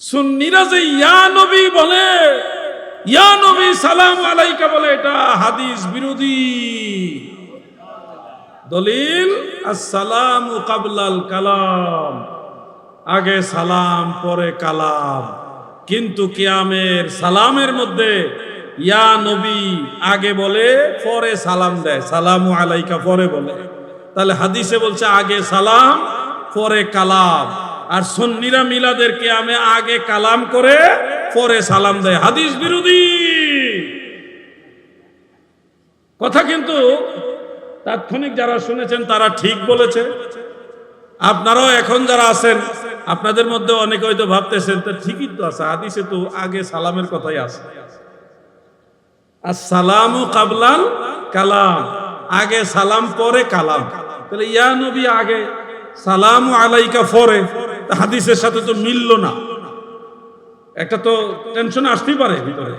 সুন্নিরা যে ইয়া নবী বলে, ইয়া নবী সালাম আলাইকা বলে, এটা হাদিস বিরোধী। দলিল, আসসালাম কাবলাল কালাম। আগে সালাম, পরে কালাম। কিন্তু কিয়ামের সালামের মধ্যে ইয়া নবী আগে বলে, পরে সালাম দেয়। সালাম আলাইকা, পরে বলে। তাহলে হাদিসে বলছে, আগে সালাম, পরে কালাম। আর সন্নিরা মিলাদের কিয়ামে আগে কালাম করে পরে সালাম দেয়। হাদিস বিরোধী। কথা কিন্তু তাৎক্ষণিক যারা শুনেছেন তারা ঠিক বলেছে। আপনারাও এখন যারা আছেন, আপনাদের মধ্যে অনেকে হয়তো ভাবতেছেন, তা ঠিকই তো আছে, হাদিসে তো আগে সালামের কথাই আছে। আর সালাম ও কাবলাল কালাম, আগে সালাম, পরে কালাম। তাহলে ইয়া নবী, আগে সালামু আলাইকা তা হাদিসের সাথে তো মিললো না। একটা তো টেনশন আসতেই পারে। ভিতরে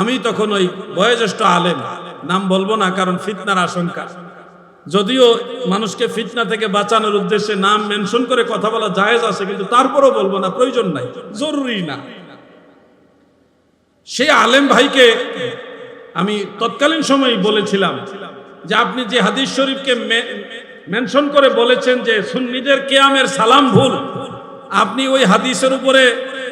আমি তখন ওই বয়োজ্যেষ্ঠ আলেম, নাম বলব না কারণ ফিতনার আশঙ্কা। যদিও মানুষকে ফিতনা থেকে বাঁচানোর উদ্দেশ্যে নাম মেনশন করে কথা বলা জায়েজ আছে, কিন্তু তারপরও বলব না, প্রয়োজন নাই, জরুরি না। সেই আলেম ভাইকে আমি তৎকালীন সময় বলেছিলাম যে আপনি যে হাদিস শরীফকে মেনশন করে বলেছেন যে সুন্নিদের কেয়ামের সালাম ভুল আপনি ওই হাদিসের উপরে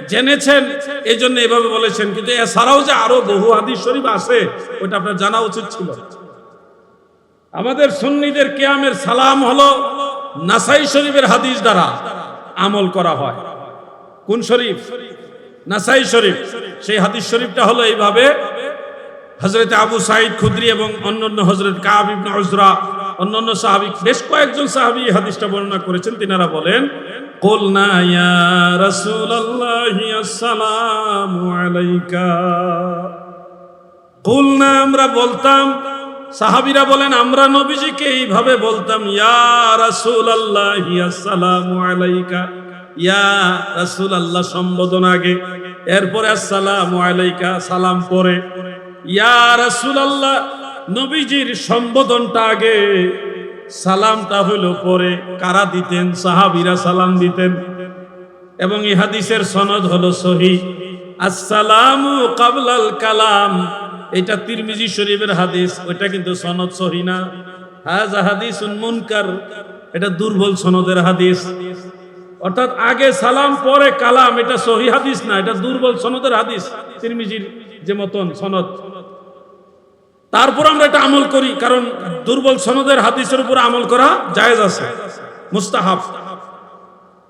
জেনেছেন এই জন্য এভাবে বলেছেন। কিন্তু এছাড়াও যে আরও বহু হাদিস শরীফ আছে ওটা আপনার জানা উচিত ছিল। আমাদের সুন্নিদের কেয়ামের সালাম হলো নাসাই শরীফের হাদিস দ্বারা আমল করা হয়। কোন শরীফ? নাসাই শরীফ। সেই হাদিস শরীফটা হলো এইভাবে। হজরত আবু সাইদ খুদ্রি এবং অন্যান্য হজরত কাব ইবনে উজরা অন্যান্য সাহাবী, বেশ কয়েকজন সাহাবী হাদিসটা বর্ণনা করেছেন। তিনারা বলেন قلنا يا رسول الله السلام عليك قلنا আমরা বলতাম সাহাবীরা বলেন আমরা নবীজিকে এইভাবে বলতাম ইয়া রাসূলুল্লাহ আসসালামু আলাইকা ইয়া রাসূলুল্লাহ সম্বোধন আগে এরপরে আসসালামু আলাইকা সালাম পরে ইয়া রাসূলুল্লাহ নবীজির সম্বোধনটা আগে সালামটা হলো পরে কারা দিতেন? সাহাবীরা সালাম দিতেন। এবং এই হাদিসের সনদ হলো সহি। আসসালামু কাবলাল কালাম। এটা তিরমিজি শরীফের হাদিস। ওইটা কিন্তু সনদ সহি না। হাজা হাদিসুন মুনকার। এটা দুর্বল সনদের হাদিস। অর্থাৎ আগে সালাম, পরে কালাম। এটা সহি হাদিস না। এটা দুর্বল সনদের হাদিস। তিরমিজির যে মতন সনদ। তারপর আমরা এটা আমল করি, কারণ দুর্বল সনদের হাদিসের উপর আমল করা জায়েজ আছে, মুস্তাহাব।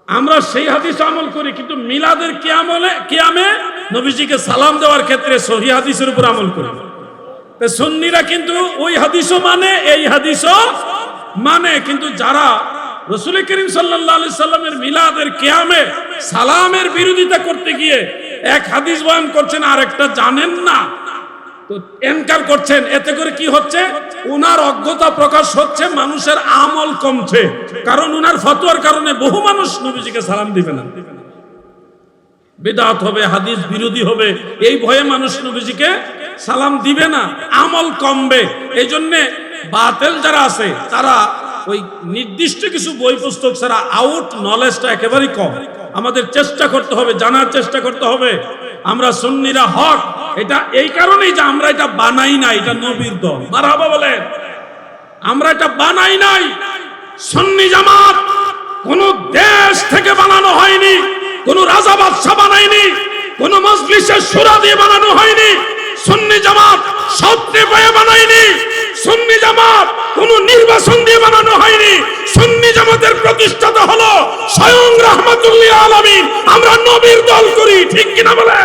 আমরা সেই হাদিস আমল করি, কিন্তু মিলাদের কিয়ামলে, কিয়ামে নবীজিকে সালাম দেওয়ার ক্ষেত্রে সহি হাদিসের উপর আমল করি। সুন্নিরা কিন্তু ওই হাদিসও মানে এই হাদিসও মানে কিন্তু যারা রসুল করিম সাল্লাহ সাল্লামের মিলাদের কেয়ামে সালামের বিরোধিতা করতে গিয়ে এক হাদিস বয়ান করছেন আর একটা জানেন না তো এনকার করছেন, এতে করে কি হচ্ছে? উনার অজ্ঞতা প্রকাশ হচ্ছে, মানুষের আমল কমছে। কারণ উনার ফতোয়ার কারণে বহু মানুষ নবীজিকে সালাম দিবে না। বেদাত হবে, হাদিস বিরোধী হবে, এই ভয়ে মানুষ নবীজিকে সালাম দিবে না, আমল কমবে। এই জন্যে বাতেল যারা আছে, তারা ওই নির্দিষ্ট কিছু বই পুস্তক ছাড়া আউট নলেজটা একেবারেই কম। আমাদের চেষ্টা করতে হবে, জানার চেষ্টা করতে হবে। আমরা সুন্নিরা হক এটা এই কারণেই যে আমরা এটা বানাই নাই এটা নবীর দল। মারাবা বলেন, আমরা এটা বানাই নাই। সুন্নি জামাত কোন দেশ থেকে বানানো হয়নি, কোন রাজা বাদশাহ বানায়নি, কোন মজলিসের সুরা দিয়ে বানানো হয়নি, সুন্নি জামাত স্বপ্নে পেয়ে বানায়নি, সুন্নি জামাত কোন নির্বাচন দিয়ে বানানো হয়নি, সুন্নি জামাতের প্রতিষ্ঠাতা হলো স্বয়ং রহমাতুল্লাহ আলামিন। আমরা নবীর দল করি, ঠিক কিনা বলে?